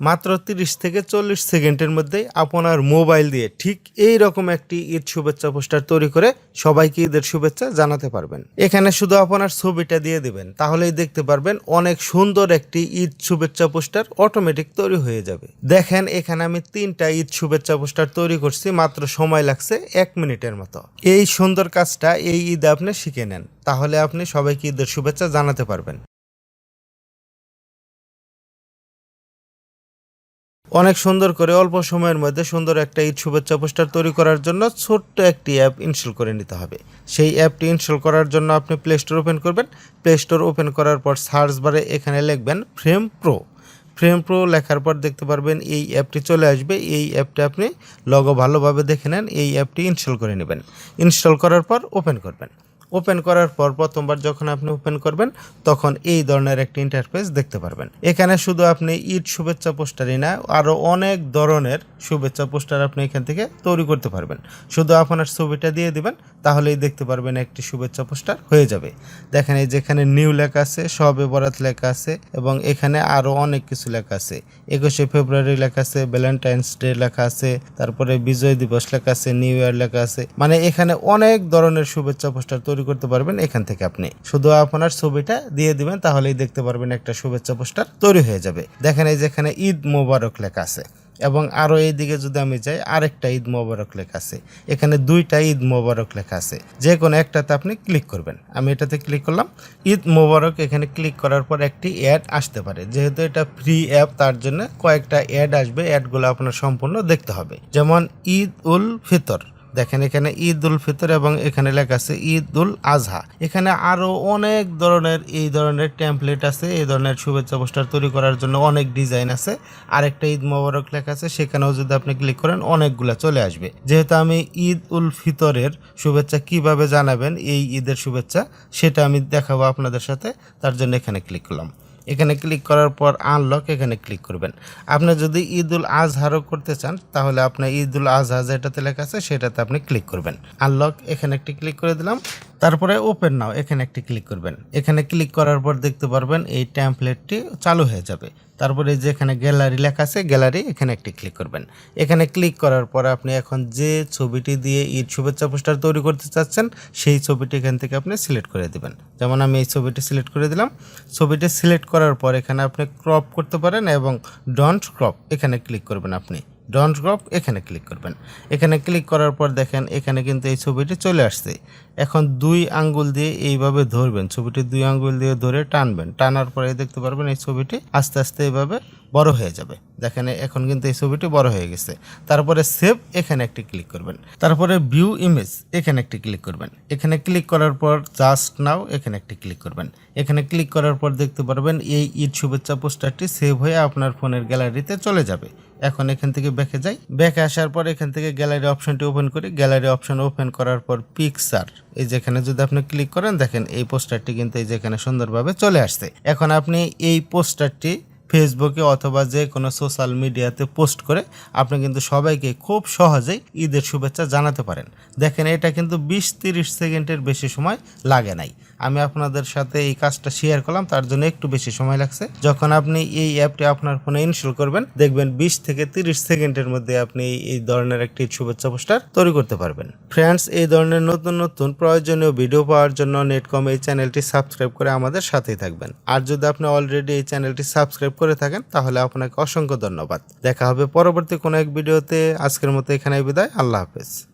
মাত্র তিরিশ থেকে চল্লিশ সেকেন্ডের মধ্যেই আপনার মোবাইল দিয়ে ঠিক এই রকম একটি ঈদ শুভেচ্ছা পোস্টার তৈরি করে সবাইকে ঈদের শুভেচ্ছা জানাতে পারবেন। এখানে শুধু আপনার ছবিটা দিয়ে দিবেন, তাহলেই দেখতে পারবেন অনেক সুন্দর একটি ঈদ শুভেচ্ছা পোস্টার অটোমেটিক তৈরি হয়ে যাবে। দেখেন, এখানে আমি তিনটা ঈদ শুভেচ্ছা পোস্টার তৈরি করছি, মাত্র সময় লাগছে এক মিনিটের মতো। এই সুন্দর কাজটা এই ঈদে আপনি শিখে নেন, তাহলে আপনি সবাইকে ঈদের শুভেচ্ছা জানাতে পারবেন। অনেক সুন্দর করে অল্প সময়ের মধ্যে সুন্দর একটা ঈদ শুভেচ্ছা পোস্টার তৈরি করার জন্য ছোট্ট একটি অ্যাপ ইনস্টল করে নিতে হবে। সেই অ্যাপটি ইনস্টল করার জন্য আপনি প্লে স্টোর ওপেন করবেন। প্লে স্টোর ওপেন করার পর সার্চ বারে এখানে লিখবেন ফ্রেম প্রো ফ্রেম প্রো লেখার পর দেখতে পারবেন এই অ্যাপটি চলে আসবে। এই অ্যাপটি আপনি লগো ভালোভাবে দেখে নেন। এই অ্যাপটি ইনস্টল করে নেবেন। ইনস্টল করার পর ওপেন করবেন। ওপেন করার পর প্রথমবার যখন আপনি ওপেন করবেন, তখন এই ধরনের একটি ইন্টারফেস দেখতে পারবেন। এখানে শুধু আপনি ঈদ শুভেচ্ছা পোস্টারই না আরও অনেক ধরনের শুভেচ্ছা পোস্টার আপনি এখান থেকে তৈরি করতে পারবেন। শুধু আপনার ছবিটা দিয়ে দিবেন, তাহলেই দেখতে পারবেন একটি শুভেচ্ছা পোস্টার হয়ে যাবে। দেখেন এই যেখানে নিউ লেখা আছে, সবে বরাত লেখা আছে, এবং এখানে আরও অনেক কিছু লেখা আছে। একুশে ফেব্রুয়ারি লেখা আছে ভ্যালেন্টাইন্স ডে লেখা আছে, তারপরে বিজয় দিবস লেখা আছে নিউ ইয়ার লেখা আছে। মানে এখানে অনেক ধরনের শুভেচ্ছা পোস্টার তৈরি করতে পারবেন এখান থেকে আপনি। শুধু আপনার ছবিটা দিয়ে দিবেন, তাহলেই দেখতে পারবেন একটা শুভেচ্ছা পোস্টার তৈরি হয়ে যাবে। দেখেন এই যেখানে ঈদ মোবারক লেখা আছে। এবং আরও এইদিকে যদি আমি যাই, আরেকটা ঈদ মোবারক লেখা আছে। এখানে দুইটা ঈদ মোবারক লেখা আছে। যে কোনো একটাতে আপনি ক্লিক করবেন। আমি এটাতে ক্লিক করলাম। ঈদ মোবারক এখানে ক্লিক করার পর একটি অ্যাড আসতে পারে। যেহেতু এটা ফ্রি অ্যাপ, তার জন্য কয়েকটা অ্যাড আসবে। অ্যাডগুলো আপনার সম্পূর্ণ দেখতে হবে। যেমন ঈদ উল ফিতর। দেখেন এখানে ঈদ উল ফিতর এবং এখানে লেখা আছে ঈদ উল আজহা। এখানে আরও অনেক ধরনের, এই ধরনের টেমপ্লেট আছে, এই ধরনের শুভেচ্ছা পোস্টার তৈরি করার জন্য অনেক ডিজাইন আছে। আরেকটা ঈদ মোবারক লেখা আছে, সেখানেও যদি আপনি ক্লিক করেন অনেকগুলা চলে আসবে। যেহেতু আমি ঈদ উল ফিতরের শুভেচ্ছা কীভাবে জানাবেন, এই ঈদের শুভেচ্ছা, সেটা আমি দেখাবো আপনাদের সাথে, তার জন্য এখানে ক্লিক করলাম। এখানে ক্লিক করার পর আনলক এখানে ক্লিক করবেন। আপনি যদি ঈদ উল আজহারও করতে চান, তাহলে আপনার ঈদুল আজহা যেটাতে লেখা আছে, সেটাতে আপনি ক্লিক করবেন। আনলক এখানে একটি ক্লিক করে দিলাম। তারপরে ওপেন নাও এখানে একটি ক্লিক করবেন। এখানে ক্লিক করার পর দেখতে পারবেন এই ট্যাম্পলেটটি চালু হয়ে যাবে। তারপরে যে এখানে গ্যালারি লেখা আছে গ্যালারি এখানে একটি ক্লিক করবেন। এখানে ক্লিক করার পরে আপনি এখন যে ছবিটি দিয়ে ঈদ শুভেচ্ছা পোস্টার তৈরি করতে চাচ্ছেন, সেই ছবিটি এখান থেকে আপনি সিলেক্ট করে দেবেন। যেমন আমি এই ছবিটি সিলেক্ট করে দিলাম। ছবিটি সিলেক্ট করার পর এখানে আপনি ক্রপ করতে পারেন এবং ডন্ট ক্রপ এখানে ক্লিক করবেন আপনি। ডন্ট ক্রপ এখানে ক্লিক করবেন। এখানে ক্লিক করার পর দেখেন, এখানে কিন্তু এই ছবিটি চলে আসছে। এখন দুই আঙ্গুল দিয়ে এইভাবে ধরবেন। ছবিটি দুই আঙ্গুল দিয়ে ধরে টানবেন। টানার পরে দেখতে পারবেন এই ছবিটি আস্তে আস্তে এইভাবে বড় হয়ে যাবে। দেখেন, এখন কিন্তু এই ছবিটি বড় হয়ে গেছে। তারপরে সেভ এখানে একটি ক্লিক করবেন। তারপরে ভিউ ইমেজ এখানে একটি ক্লিক করবেন। এখানে ক্লিক করার পর জাস্ট নাও এখানে একটি ক্লিক করবেন। এখানে ক্লিক করার পর দেখতে পারবেন, এই ঈদ শুভেচ্ছা পোস্টারটি সেভ হয়ে আপনার ফোনের গ্যালারিতে চলে যাবে। এখন এখান থেকে ব্যাকে যাই। ব্যাকে আসার পর এখান থেকে গ্যালারি অপশনটি ওপেন করি। গ্যালারি অপশন ওপেন করার পর পিকচার এই যেখানে যদি আপনি ক্লিক করেন, দেখেন এই পোস্টারটি কিন্তু এই যেখানে সুন্দরভাবে চলে আসছে। এখন আপনি এই পোস্টারটি ফেসবুকে অথবা যে কোনো সোশ্যাল মিডিয়াতে পোস্ট করে আপনি কিন্তু সবাইকে খুব সহজেই ঈদের শুভেচ্ছা জানাতে পারেন। দেখেন এটা কিন্তু বিশ তিরিশ সেকেন্ডের বেশি সময় লাগে নাই। আমি আপনাদের সাথে এই কাজটা শেয়ার করলাম, তার জন্য একটু বেশি সময় লাগছে। যখন আপনি এই অ্যাপটি আপনার ফোনে ইনস্টল করবেন, দেখবেন বিশ থেকে তিরিশ সেকেন্ডের মধ্যে আপনি এই ধরনের একটি শুভেচ্ছা পোস্টার তৈরি করতে পারবেন। ফ্রেন্ডস এই ধরনের নতুন নতুন প্রয়োজনীয় ভিডিও পাওয়ার জন্য নেটকম এই চ্যানেলটি সাবস্ক্রাইব করে আমাদের সাথেই থাকবেন। আর যদি আপনি অলরেডি এই চ্যানেলটি সাবস্ক্রাইব করে থাকেন, তাহলে আপনাকে অসংখ্য ধন্যবাদ। দেখা হবে পরবর্তী কোনো এক ভিডিওতে আজকের মতো এখানে বিদায়। আল্লাহ হাফেজ।